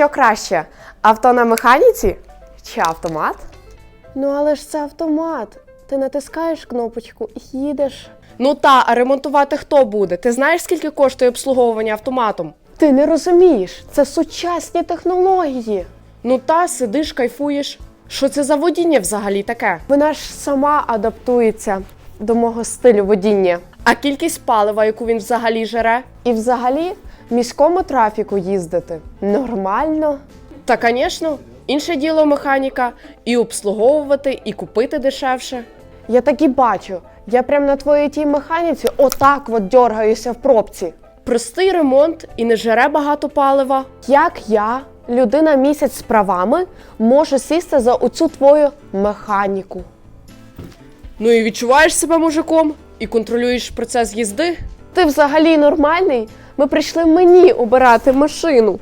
Що краще, авто на механіці чи автомат? Ну, але ж це автомат. Ти натискаєш кнопочку і їдеш. Ну та, а ремонтувати хто буде? Ти знаєш, скільки коштує обслуговування автоматом? Ти не розумієш, це сучасні технології. Ну та, сидиш, кайфуєш. Що це за водіння взагалі таке? Вона ж сама адаптується до мого стилю водіння. А кількість палива, яку він взагалі жере? І взагалі в міському трафіку їздити нормально. Та, звісно, інше діло механіка, і обслуговувати, і купити дешевше. Я так і бачу. Я прям на твоїй тій механіці отак от дьоргаюся в пробці. Простий ремонт і не жере багато палива. Як я, людина місяць з правами, можу сісти за оцю твою механіку? Ну і відчуваєш себе мужиком, і контролюєш процес їзди. Ти взагалі нормальний? Ми прийшли мені обирати машину.